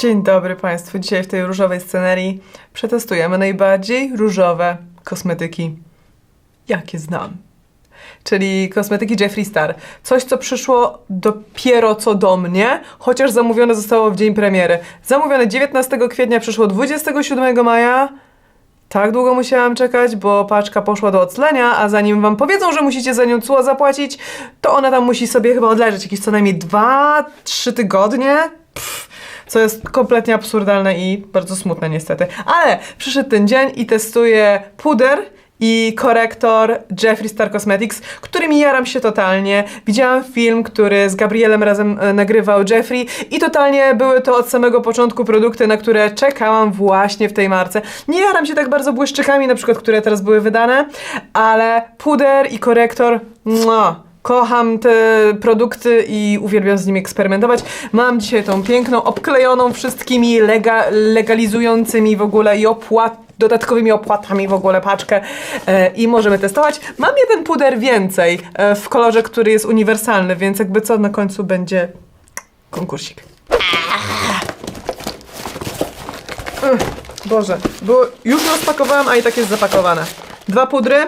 Dzień dobry Państwu. Dzisiaj w tej różowej scenerii przetestujemy najbardziej różowe kosmetyki, jakie znam. Czyli kosmetyki Jeffree Star. Coś, co przyszło dopiero co do mnie, chociaż zamówione zostało w dzień premiery. Zamówione 19 kwietnia, przyszło 27 maja. Tak długo musiałam czekać, bo paczka poszła do oclenia, a zanim wam powiedzą, że musicie za nią cło zapłacić, to ona tam musi sobie chyba odleżeć jakieś co najmniej 2-3 tygodnie. Pff, co jest kompletnie absurdalne i bardzo smutne niestety. Ale przyszedł ten dzień i testuję puder i korektor Jeffree Star Cosmetics, którymi jaram się totalnie. Widziałam film, który z Gabrielem razem e, nagrywał Jeffree i totalnie były to od samego początku produkty, na które czekałam właśnie w tej marce. Nie jaram się tak bardzo błyszczykami, na przykład, które teraz były wydane, ale puder i korektor, mua, Kocham te produkty i uwielbiam z nimi eksperymentować. Mam dzisiaj tą piękną, obklejoną wszystkimi lega, legalizującymi w ogóle i opłat, dodatkowymi opłatami w ogóle paczkę e, i możemy testować. Mam jeden puder więcej e, w kolorze, który jest uniwersalny, więc jakby co na końcu będzie konkursik. Ech, Boże, bo już rozpakowałam, a i tak jest zapakowane. Dwa pudry,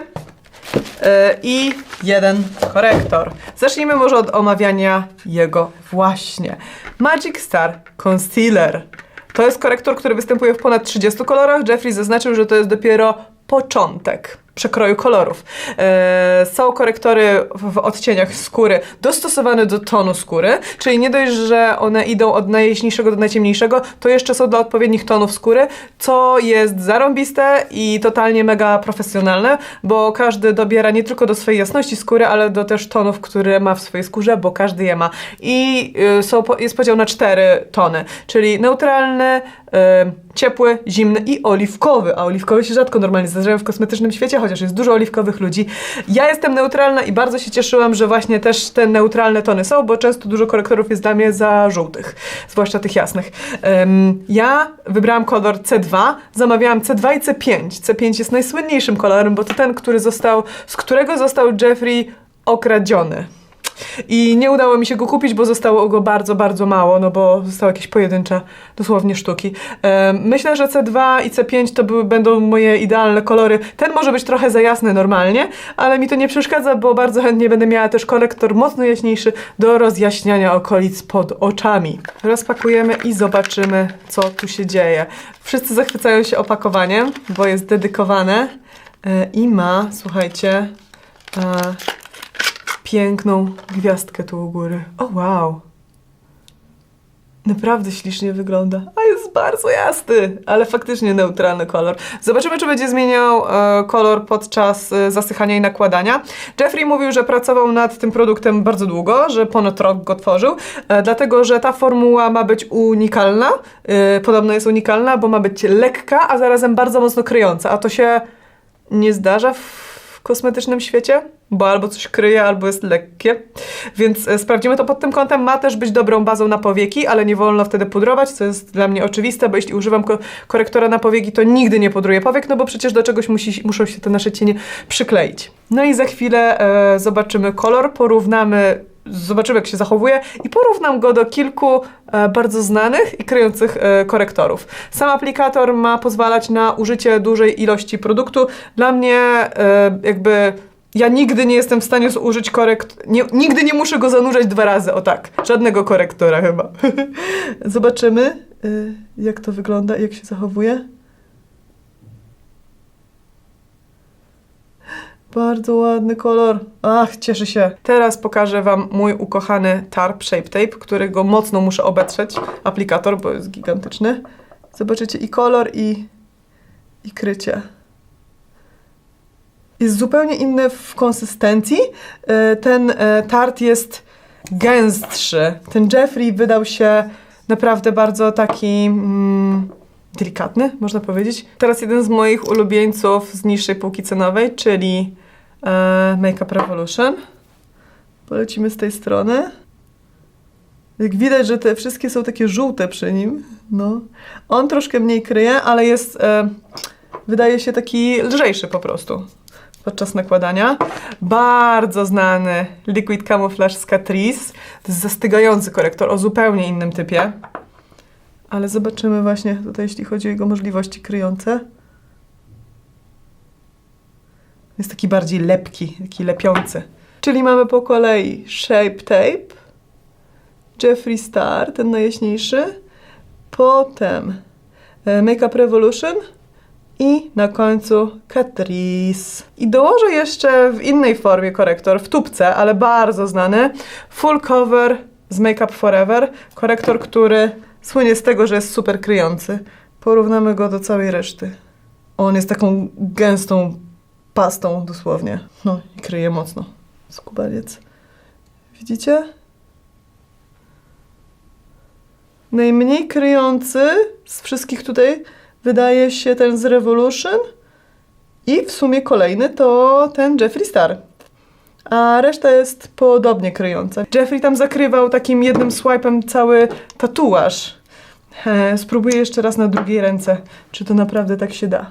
E, i jeden korektor. Zacznijmy może od omawiania jego właśnie. Magic Star Concealer. To jest korektor, który występuje w ponad 30 kolorach. Jeffrey zaznaczył, że to jest dopiero początek przekroju kolorów. E, są korektory w, odcieniach skóry dostosowane do tonu skóry, czyli nie dość, że one idą od najjaśniejszego do najciemniejszego, to jeszcze są dla odpowiednich tonów skóry, co jest zarąbiste i totalnie mega profesjonalne, bo każdy dobiera nie tylko do swojej jasności skóry, ale do też tonów, które ma w swojej skórze, bo każdy je ma. I y, są, jest podział na cztery tony, czyli neutralny, y, ciepły, zimny i oliwkowy, a oliwkowy się rzadko normalnie zdarzają w kosmetycznym świecie, chociaż jest dużo oliwkowych ludzi. Ja jestem neutralna i bardzo się cieszyłam, że właśnie też te neutralne tony są, bo często dużo korektorów jest dla mnie za żółtych, zwłaszcza tych jasnych. Em, ja wybrałam kolor C2, zamawiałam C2 i C5. C5 jest najsłynniejszym kolorem, bo to ten, który został, z którego został Jeffrey okradziony. I nie udało mi się go kupić, bo zostało go bardzo, bardzo mało, no bo zostały jakieś pojedyncze, dosłownie sztuki. Myślę, że C2 i C5 to będą moje idealne kolory. Ten może być trochę za jasny normalnie, ale mi to nie przeszkadza, bo bardzo chętnie będę miała też korektor mocno jaśniejszy do rozjaśniania okolic pod oczami. Rozpakujemy i zobaczymy, co tu się dzieje. Wszyscy zachwycają się opakowaniem, bo jest dedykowane e, i ma, słuchajcie, e, piękną gwiazdkę tu u góry. O wow! Naprawdę ślicznie wygląda. A jest bardzo jasny, ale faktycznie neutralny kolor. Zobaczymy, czy będzie zmieniał e, kolor podczas e, zasychania i nakładania. Jeffrey mówił, że pracował nad tym produktem bardzo długo, że ponad rok go tworzył, e, dlatego że ta formuła ma być unikalna. E, podobno jest unikalna, bo ma być lekka, a zarazem bardzo mocno kryjąca, a to się nie zdarza w kosmetycznym świecie, bo albo coś kryje, albo jest lekkie. Więc e, sprawdzimy to pod tym kątem. Ma też być dobrą bazą na powieki, ale nie wolno wtedy pudrować, co jest dla mnie oczywiste, bo jeśli używam ko- korektora na powieki, to nigdy nie pudruję powiek, no bo przecież do czegoś musi, muszą się te nasze cienie przykleić. No i za chwilę e, zobaczymy kolor, porównamy zobaczymy, jak się zachowuje i porównam go do kilku e, bardzo znanych i kryjących e, korektorów. Sam aplikator ma pozwalać na użycie dużej ilości produktu. Dla mnie e, jakby ja nigdy nie jestem w stanie zużyć korekt... Nie, nigdy nie muszę go zanurzać dwa razy, o tak. Żadnego korektora chyba. Zobaczymy, e, jak to wygląda i jak się zachowuje. Bardzo ładny kolor. Ach, cieszę się. Teraz pokażę Wam mój ukochany Tarp Shape Tape, którego mocno muszę obetrzeć. Aplikator, bo jest gigantyczny. Zobaczycie i kolor, i, i krycie. Jest zupełnie inny w konsystencji. E, Ten e, tart jest gęstszy. Ten Jeffrey wydał się naprawdę bardzo taki mm, delikatny, można powiedzieć. Teraz jeden z moich ulubieńców z niższej półki cenowej, czyli e, Make Up Revolution. Polecimy z tej strony. Jak widać, że te wszystkie są takie żółte przy nim. No. On troszkę mniej kryje, ale jest, e, wydaje się taki lżejszy po prostu podczas nakładania. Bardzo znany Liquid Camouflage z Catrice. To jest zastygający korektor o zupełnie innym typie. Ale zobaczymy właśnie tutaj, jeśli chodzi o jego możliwości kryjące. Jest taki bardziej lepki, taki lepiący. Czyli mamy po kolei Shape Tape, Jeffree Star, ten najjaśniejszy, potem e, Makeup Revolution i na końcu Catrice. I dołożę jeszcze w innej formie korektor, w tubce, ale bardzo znany, Full Cover z Makeup Forever. Korektor, który słynie z tego, że jest super kryjący. Porównamy go do całej reszty. On jest taką gęstą pastą dosłownie. No i kryje mocno. Skubaniec. Widzicie? Najmniej kryjący z wszystkich tutaj wydaje się ten z Revolution i w sumie kolejny to ten Jeffree Star. A reszta jest podobnie kryjąca. Jeffrey tam zakrywał takim jednym swipe'em cały tatuaż. Spróbuję jeszcze raz na drugiej ręce, czy to naprawdę tak się da.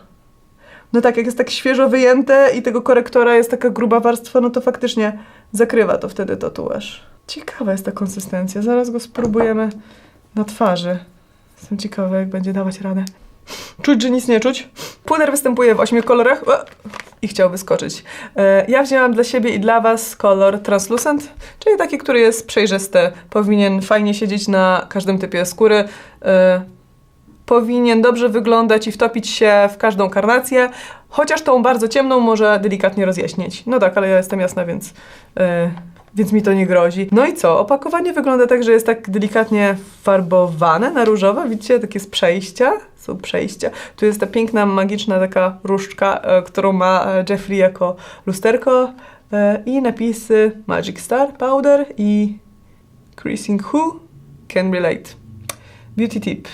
No tak, jak jest tak świeżo wyjęte i tego korektora jest taka gruba warstwa, no to faktycznie zakrywa to wtedy tatuaż. Ciekawa jest ta konsystencja. Zaraz go spróbujemy na twarzy. Jestem ciekawa, jak będzie dawać radę. Czuć, że nic nie czuć. Puder występuje w ośmiu kolorach. O! I chciał wyskoczyć. E, Ja wzięłam dla siebie i dla Was kolor translucent, czyli taki, który jest przejrzysty. Powinien fajnie siedzieć na każdym typie skóry. E, Powinien dobrze wyglądać i wtopić się w każdą karnację, chociaż tą bardzo ciemną może delikatnie rozjaśnić. No tak, ale ja jestem jasna, więc, e, więc mi to nie grozi. No i co? Opakowanie wygląda tak, że jest tak delikatnie farbowane na różowo. Widzicie, takie z przejścia. Są przejścia. Tu jest ta piękna, magiczna taka różdżka, e, którą ma e, Jeffrey jako lusterko i napisy Magic Star Powder i Creasing Who Can Relate. Beauty tip.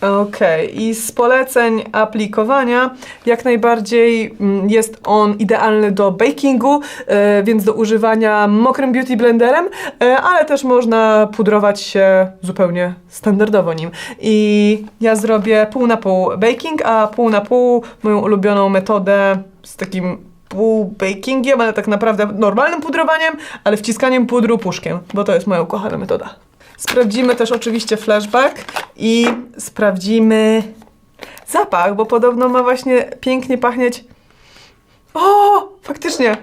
Okej, i z poleceń aplikowania jak najbardziej mm, jest on idealny do bakingu, e, więc do używania mokrym beauty blenderem, e, ale też można pudrować się zupełnie standardowo nim. I ja zrobię pół na pół baking, a pół na pół moją ulubioną metodę z takim pół bakingiem, ale tak naprawdę normalnym pudrowaniem, ale wciskaniem pudru puszkiem, bo to jest moja ukochana metoda. Sprawdzimy też oczywiście flashback i sprawdzimy zapach, bo podobno ma właśnie pięknie pachnieć. O, faktycznie!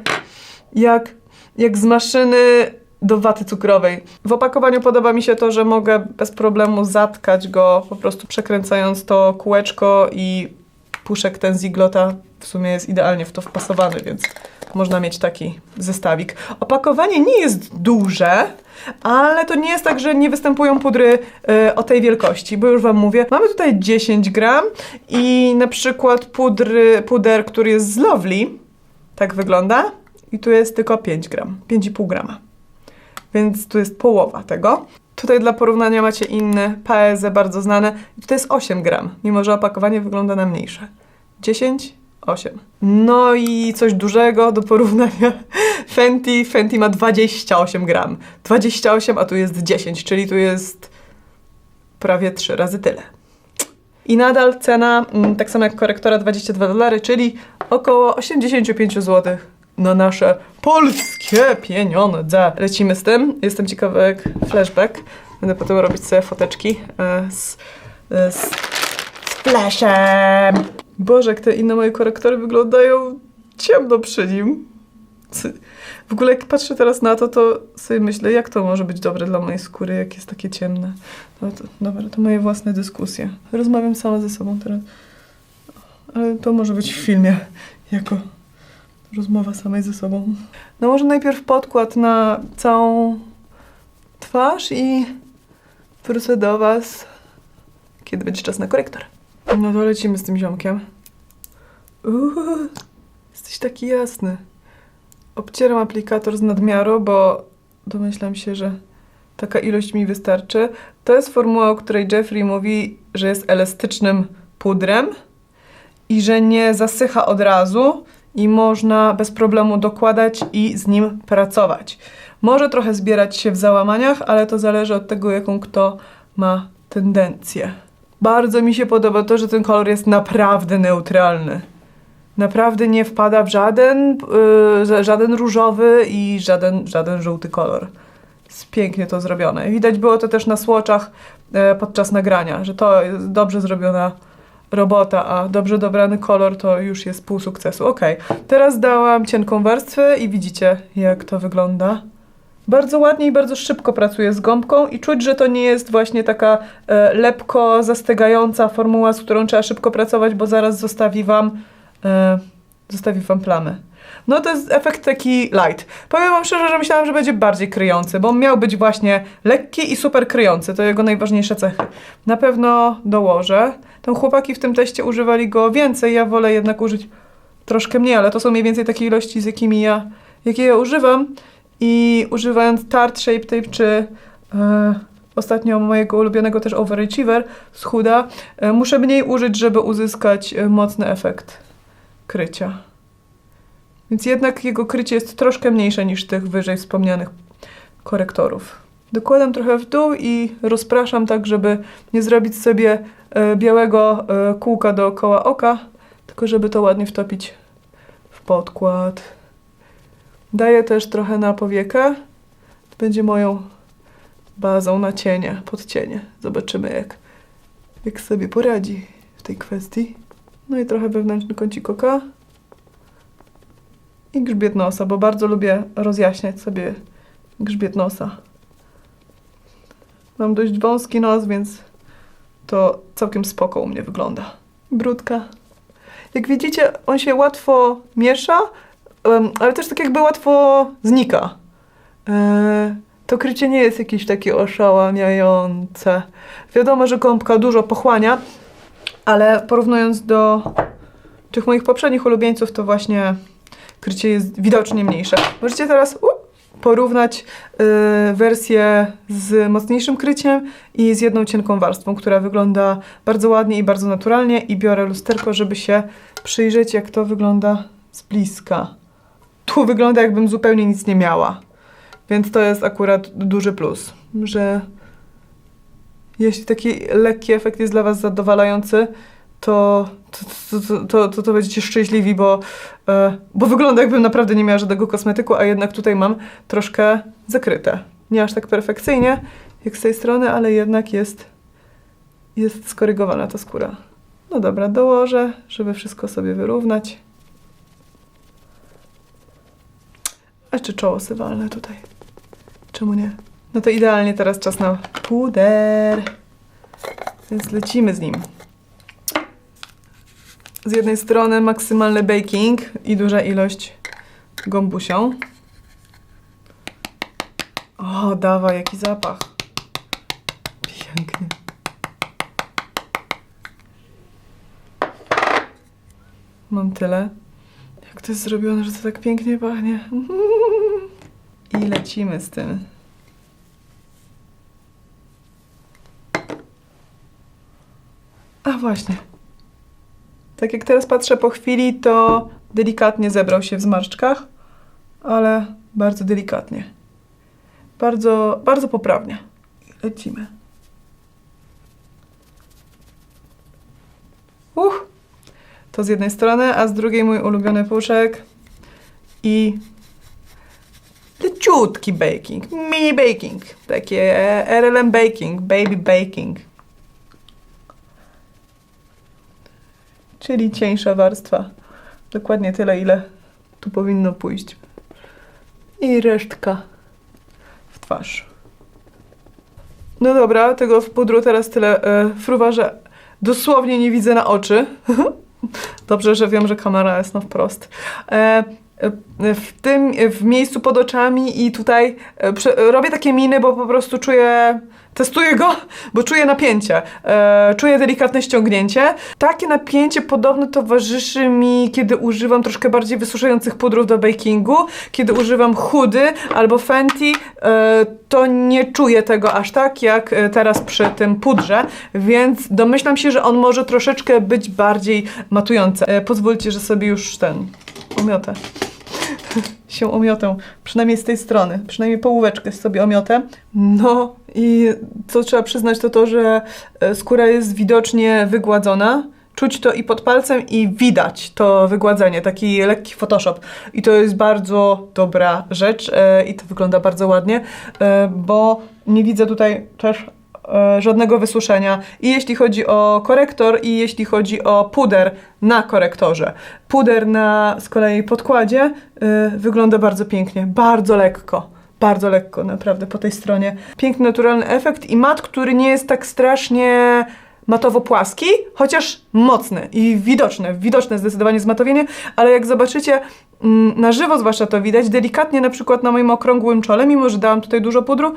Jak, jak z maszyny do waty cukrowej. W opakowaniu podoba mi się to, że mogę bez problemu zatkać go, po prostu przekręcając to kółeczko i puszek ten z iglota w sumie jest idealnie w to wpasowany, więc można mieć taki zestawik. Opakowanie nie jest duże, ale to nie jest tak, że nie występują pudry e, o tej wielkości, bo już Wam mówię. Mamy tutaj 10 gram i na przykład pudry, puder, który jest z Lovely, tak wygląda i tu jest tylko 5 gram, 5,5 grama. Więc tu jest połowa tego. Tutaj dla porównania macie inne Paese, bardzo znane. I tutaj jest 8 gram, mimo że opakowanie wygląda na mniejsze. 10, 8. No i coś dużego do porównania. Fenty, Fenty ma 28 gram. 28, a tu jest 10, czyli tu jest prawie 3 razy tyle. I nadal cena, mm, tak samo jak korektora, 22 dolary, czyli około 85 zł na nasze polskie pieniądze. Lecimy z tym. Jestem ciekawa jak flashback. Będę potem robić sobie foteczki e, z, e, z, z flashem. Boże, jak te inne moje korektory wyglądają ciemno przy nim. W ogóle jak patrzę teraz na to, to sobie myślę, jak to może być dobre dla mojej skóry, jak jest takie ciemne. No to, dobra, to moje własne dyskusje. Rozmawiam sama ze sobą teraz. Ale to może być w filmie, jako rozmowa samej ze sobą. Nałożę najpierw podkład na całą twarz i wrócę do Was, kiedy będzie czas na korektor. No to lecimy z tym ziomkiem. Uuu, jesteś taki jasny. Obcieram aplikator z nadmiaru, bo domyślam się, że taka ilość mi wystarczy. To jest formuła, o której Jeffrey mówi, że jest elastycznym pudrem i że nie zasycha od razu i można bez problemu dokładać i z nim pracować. Może trochę zbierać się w załamaniach, ale to zależy od tego, jaką kto ma tendencję. Bardzo mi się podoba to, że ten kolor jest naprawdę neutralny. Naprawdę nie wpada w żaden, yy, żaden różowy i żaden, żaden żółty kolor. Jest pięknie to zrobione. Widać było to też na słoczach e, podczas nagrania, że to jest dobrze zrobiona robota, a dobrze dobrany kolor to już jest pół sukcesu. Ok, teraz dałam cienką warstwę i widzicie jak to wygląda. Bardzo ładnie i bardzo szybko pracuję z gąbką i czuć, że to nie jest właśnie taka e, lepko zastygająca formuła, z którą trzeba szybko pracować, bo zaraz zostawi wam, e, zostawi wam plamy. No to jest efekt taki light. Powiem wam szczerze, że myślałam, że będzie bardziej kryjący, bo miał być właśnie lekki i super kryjący. To jego najważniejsze cechy. Na pewno dołożę. Tam chłopaki w tym teście używali go więcej, ja wolę jednak użyć troszkę mniej, ale to są mniej więcej takie ilości, z jakimi ja, jakie ja używam. I używając Tarte Shape Tape czy e, ostatnio mojego ulubionego też Overachiever z Huda, e, muszę mniej użyć, żeby uzyskać e, mocny efekt krycia. Więc jednak jego krycie jest troszkę mniejsze niż tych wyżej wspomnianych korektorów. Dokładam trochę w dół i rozpraszam tak, żeby nie zrobić sobie e, białego e, kółka dookoła oka, tylko żeby to ładnie wtopić w podkład. Daję też trochę na powiekę. Będzie moją bazą na cienie, podcienie. Zobaczymy jak, jak sobie poradzi w tej kwestii. No i trochę wewnętrzny kącik oka. I grzbiet nosa, bo bardzo lubię rozjaśniać sobie grzbiet nosa. Mam dość wąski nos, więc to całkiem spoko u mnie wygląda. Brudka. Jak widzicie, on się łatwo miesza, ale też tak jakby łatwo znika. E, To krycie nie jest jakieś takie oszałamiające. Wiadomo, że gąbka dużo pochłania, ale porównując do tych moich poprzednich ulubieńców, to właśnie krycie jest widocznie mniejsze. Możecie teraz porównać y, wersję z mocniejszym kryciem i z jedną cienką warstwą, która wygląda bardzo ładnie i bardzo naturalnie i biorę lusterko, żeby się przyjrzeć, jak to wygląda z bliska. Tu wygląda, jakbym zupełnie nic nie miała. Więc to jest akurat duży plus, że jeśli taki lekki efekt jest dla Was zadowalający, to, to, to, to, to, będziecie szczęśliwi, bo, e, bo wygląda jakbym naprawdę nie miała żadnego kosmetyku, a jednak tutaj mam troszkę zakryte. Nie aż tak perfekcyjnie jak z tej strony, ale jednak jest, jest skorygowana ta skóra. No dobra, dołożę, żeby wszystko sobie wyrównać. A jeszcze czoło sywalne tutaj. Czemu nie? No to idealnie teraz czas na puder. Więc lecimy z nim. Z jednej strony maksymalny baking i duża ilość gąbusią. O, dawa, jaki zapach. Pięknie. Mam tyle. Jak to jest zrobione, że to tak pięknie pachnie. I lecimy z tym. A właśnie. Tak jak teraz patrzę po chwili, to delikatnie zebrał się w zmarszczkach, ale bardzo delikatnie. Bardzo, bardzo poprawnie. Lecimy. Uch! To z jednej strony, a z drugiej mój ulubiony puszek i leciutki baking, mini baking, takie RLM baking, baby baking. Czyli cieńsza warstwa. Dokładnie tyle, ile tu powinno pójść. I resztka w twarz. No dobra, tego w pudru teraz tyle e, fruwa, że dosłownie nie widzę na oczy. Dobrze, że wiem, że kamera jest na wprost. E, w tym, w miejscu pod oczami i tutaj e, robię takie miny, bo po prostu czuję, testuję go, bo czuję napięcie. E, czuję delikatne ściągnięcie. Takie napięcie podobno towarzyszy mi, kiedy używam troszkę bardziej wysuszających pudrów do bakingu. Kiedy używam chudy albo Fenty, e, to nie czuję tego aż tak, jak e, teraz przy tym pudrze, więc domyślam się, że on może troszeczkę być bardziej matujący. E, pozwólcie, że sobie już ten omiotę się omiotę, przynajmniej z tej strony, przynajmniej połóweczkę sobie omiotę. No i co trzeba przyznać to to, że e, skóra jest widocznie wygładzona. Czuć to i pod palcem i widać to wygładzenie, taki lekki Photoshop. I to jest bardzo dobra rzecz e, i to wygląda bardzo ładnie, e, bo nie widzę tutaj też żadnego wysuszenia. I jeśli chodzi o korektor, i jeśli chodzi o puder na korektorze. Puder na z kolei podkładzie e, wygląda bardzo pięknie, bardzo lekko. Bardzo lekko, naprawdę, po tej stronie. Piękny, naturalny efekt i mat, który nie jest tak strasznie matowo płaski, chociaż mocny i widoczny. Widoczne zdecydowanie zmatowienie, ale jak zobaczycie mm, na żywo, zwłaszcza to widać, delikatnie na przykład na moim okrągłym czole, mimo że dałam tutaj dużo pudru,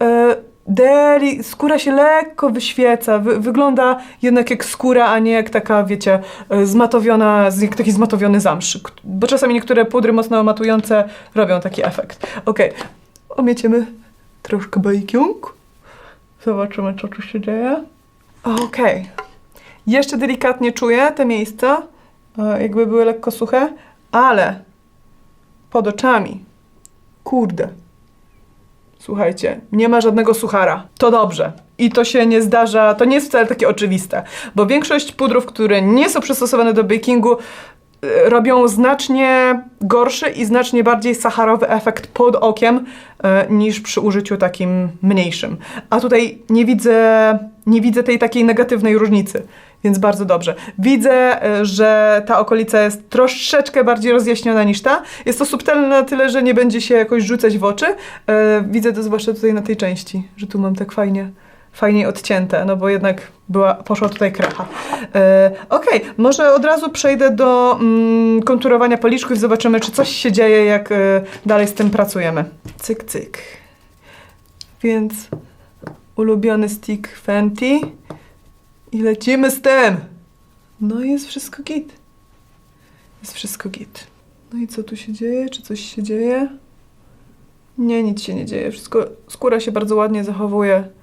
e, deli, skóra się lekko wyświeca, wy, wygląda jednak jak skóra, a nie jak taka, wiecie, e, zmatowiona, jak taki zmatowiony zamsz. K- Bo czasami niektóre pudry mocno matujące robią taki efekt. Okej, omieciemy troszkę baking. Zobaczymy, co tu się dzieje. Okej. Jeszcze delikatnie czuję te miejsca, e, jakby były lekko suche, ale pod oczami. Kurde. Słuchajcie, nie ma żadnego suchara. To dobrze. I to się nie zdarza, to nie jest wcale takie oczywiste, bo większość pudrów, które nie są przystosowane do bakingu, robią znacznie gorszy i znacznie bardziej sacharowy efekt pod okiem e, niż przy użyciu takim mniejszym. A tutaj nie widzę, nie widzę tej takiej negatywnej różnicy, więc bardzo dobrze. Widzę, e, że ta okolica jest troszeczkę bardziej rozjaśniona niż ta. Jest to subtelne na tyle, że nie będzie się jakoś rzucać w oczy. Widzę to zwłaszcza tutaj na tej części, że tu mam tak fajnie fajniej odcięte, no bo jednak była, poszła tutaj krecha. E, Okej, może od razu przejdę do mm, konturowania policzków i zobaczymy, czy coś się dzieje, jak e, dalej z tym pracujemy. Cyk, cyk. Więc ulubiony stick Fenty i lecimy z tym. No i jest wszystko git. Jest wszystko git. No i co tu się dzieje? Czy coś się dzieje? Nie, nic się nie dzieje. Wszystko, skóra się bardzo ładnie zachowuje.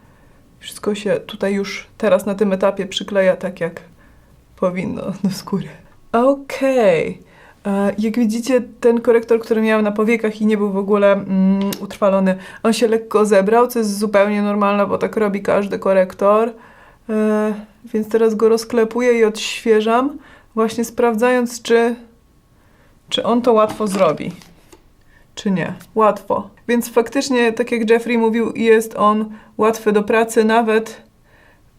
Wszystko się tutaj już teraz na tym etapie przykleja tak, jak powinno do skóry. Okej. E, Jak widzicie, ten korektor, który miałem na powiekach i nie był w ogóle mm, utrwalony, on się lekko zebrał, co jest zupełnie normalne, bo tak robi każdy korektor. E, Więc teraz go rozklepuję i odświeżam, właśnie sprawdzając, czy, czy on to łatwo zrobi czy nie. Łatwo. Więc faktycznie, tak jak Jeffrey mówił, jest on łatwy do pracy nawet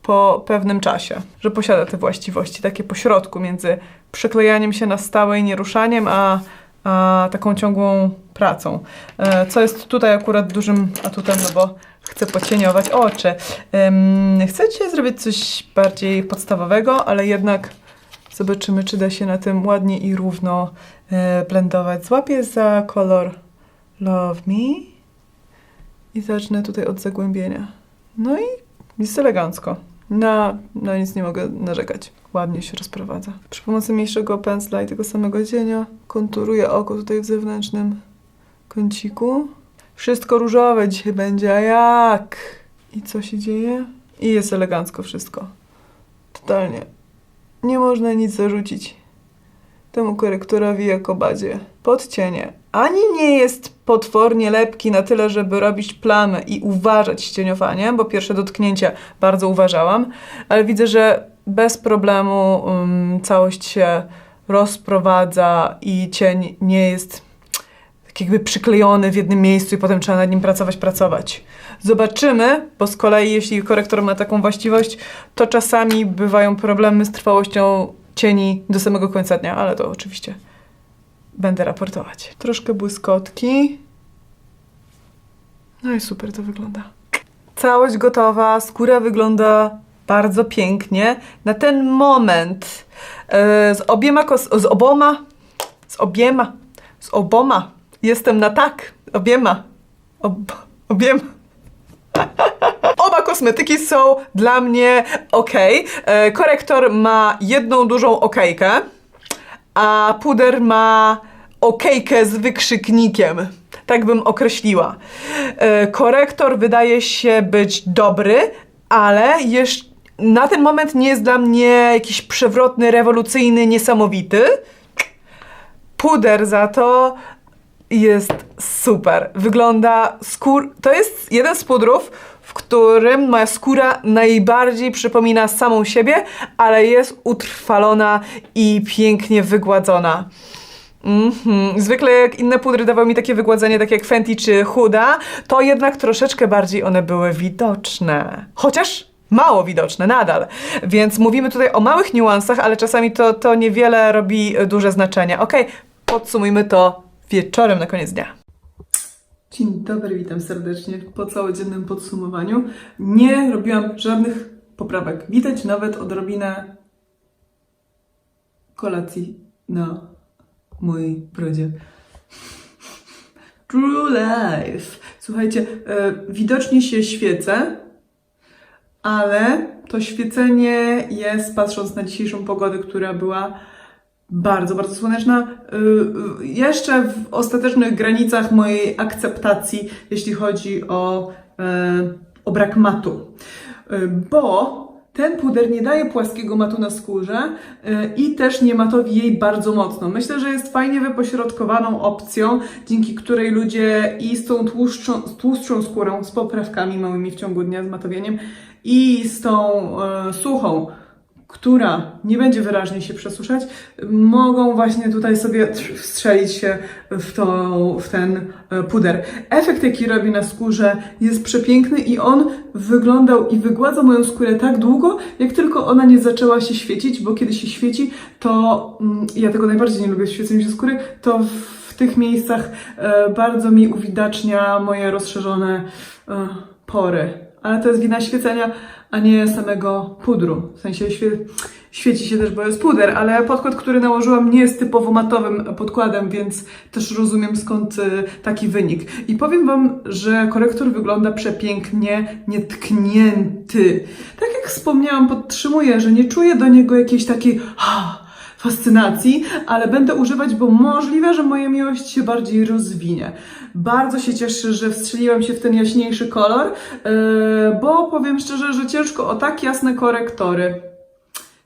po pewnym czasie, że posiada te właściwości takie pośrodku między przyklejaniem się na stałe i nieruszaniem, a, a taką ciągłą pracą. E, Co jest tutaj akurat dużym atutem, no bo chcę pocieniować oczy. Em, Chcę dzisiaj zrobić coś bardziej podstawowego, ale jednak zobaczymy, czy da się na tym ładnie i równo e, blendować. Złapię za kolor Love Me i zacznę tutaj od zagłębienia. No i jest elegancko. Na, na nic nie mogę narzekać. Ładnie się rozprowadza. Przy pomocy mniejszego pędzla i tego samego cienia konturuję oko tutaj w zewnętrznym kąciku. Wszystko różowe dzisiaj będzie, a jak? I co się dzieje? I jest elegancko wszystko. Totalnie. Nie można nic zarzucić temu korektorowi jako bazie. Podcienie. Ani nie jest potwornie lepki na tyle, żeby robić plamy i uważać cieniowaniem, bo pierwsze dotknięcie bardzo uważałam, ale widzę, że bez problemu um, całość się rozprowadza i cień nie jest tak jakby przyklejony w jednym miejscu i potem trzeba nad nim pracować, pracować. Zobaczymy, bo z kolei jeśli korektor ma taką właściwość, to czasami bywają problemy z trwałością cieni do samego końca dnia, ale to oczywiście będę raportować. Troszkę błyskotki. No i super to wygląda. Całość gotowa, skóra wygląda bardzo pięknie. Na ten moment e, z obiema, z oboma, z obiema, z oboma jestem na tak. Obiema. Ob, obiema. Oba kosmetyki są dla mnie ok. E, korektor ma jedną dużą okejkę, a puder ma okejkę z wykrzyknikiem. Tak bym określiła. E, korektor wydaje się być dobry, ale jeszcze na ten moment nie jest dla mnie jakiś przewrotny, rewolucyjny, niesamowity. Puder za to jest super. Wygląda skór. To jest jeden z pudrów, którym moja skóra najbardziej przypomina samą siebie, ale jest utrwalona i pięknie wygładzona. Mhm. Zwykle jak inne pudry dawały mi takie wygładzenie, takie jak Fenty czy Huda, to jednak troszeczkę bardziej one były widoczne. Chociaż mało widoczne nadal. Więc mówimy tutaj o małych niuansach, ale czasami to, to niewiele robi duże znaczenie. Okej, podsumujmy to wieczorem na koniec dnia. Dzień dobry, witam serdecznie po całodziennym podsumowaniu. Nie robiłam żadnych poprawek. Widać nawet odrobinę kolacji na mojej brodzie. True life. Słuchajcie, e, widocznie się świecę, ale to świecenie jest, patrząc na dzisiejszą pogodę, która była bardzo, bardzo słoneczna, y, y, jeszcze w ostatecznych granicach mojej akceptacji, jeśli chodzi o, e, o brak matu. Y, Bo ten puder nie daje płaskiego matu na skórze i też nie matowi jej bardzo mocno. Myślę, że jest fajnie wypośrodkowaną opcją, dzięki której ludzie i z tą tłuszczą, tłustszą skórą, z poprawkami małymi w ciągu dnia, z matowieniem i z tą e, suchą, która nie będzie wyraźnie się przesuszać, mogą właśnie tutaj sobie tr- wstrzelić się w, to, w ten e, puder. Efekt, jaki robi na skórze, jest przepiękny i on wyglądał i wygładza moją skórę tak długo, jak tylko ona nie zaczęła się świecić, bo kiedy się świeci, to mm, ja tego najbardziej nie lubię w świeceniu się skóry, to w, w tych miejscach e, bardzo mi uwidacznia moje rozszerzone e, pory. Ale to jest wina świecenia, a nie samego pudru. W sensie świe świeci się też, bo jest puder, ale podkład, który nałożyłam, nie jest typowo matowym podkładem, więc też rozumiem skąd y, taki wynik. I powiem Wam, że korektor wygląda przepięknie, nietknięty. Tak jak wspomniałam, podtrzymuję, że nie czuję do niego jakiejś takiej fascynacji, ale będę używać, bo możliwe, że moja miłość się bardziej rozwinie. Bardzo się cieszę, że wstrzeliłam się w ten jaśniejszy kolor, yy, bo powiem szczerze, że ciężko o tak jasne korektory.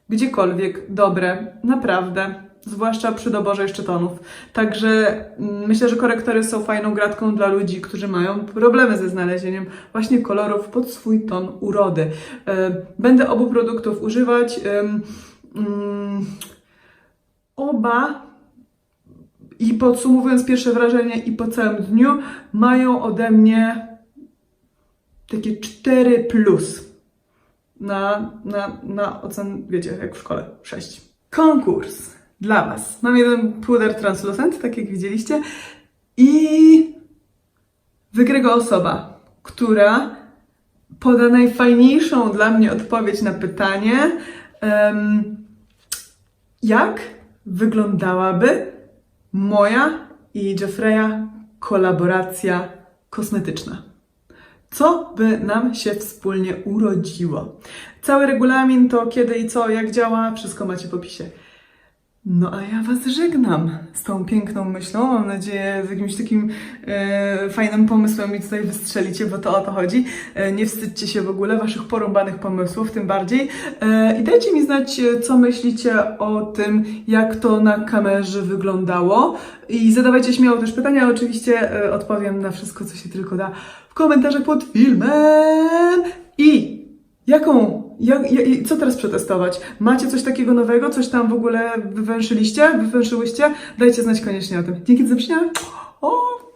Gdziekolwiek dobre, naprawdę. Zwłaszcza przy doborze jeszcze tonów. Także mm, myślę, że korektory są fajną gratką dla ludzi, którzy mają problemy ze znalezieniem właśnie kolorów pod swój ton urody. Yy, Będę obu produktów używać. Oba i podsumowując pierwsze wrażenie i po całym dniu, mają ode mnie takie 4 plus na, na, na ocen, wiecie, jak w szkole, 6. Konkurs dla Was. Mam jeden puder translucent, tak jak widzieliście, i wygra go osoba, która poda najfajniejszą dla mnie odpowiedź na pytanie, em, jak wyglądałaby moja i Jeffreya kolaboracja kosmetyczna. Co by nam się wspólnie urodziło? Cały regulamin to kiedy i co, jak działa, wszystko macie w opisie. No a ja Was żegnam z tą piękną myślą. Mam nadzieję, z jakimś takim e, fajnym pomysłem mi tutaj wystrzelicie, bo to o to chodzi. E, nie wstydźcie się w ogóle Waszych porąbanych pomysłów, tym bardziej. E, I dajcie mi znać, e, co myślicie o tym, jak to na kamerze wyglądało. I zadawajcie śmiało też pytania. Oczywiście e, odpowiem na wszystko, co się tylko da w komentarzach pod filmem. I Jaką? Jak, ja- i co teraz przetestować? Macie coś takiego nowego? Coś tam w ogóle wywęszyliście? Wywęszyłyście? Dajcie znać koniecznie o tym. Dzięki za zobaczenia. O!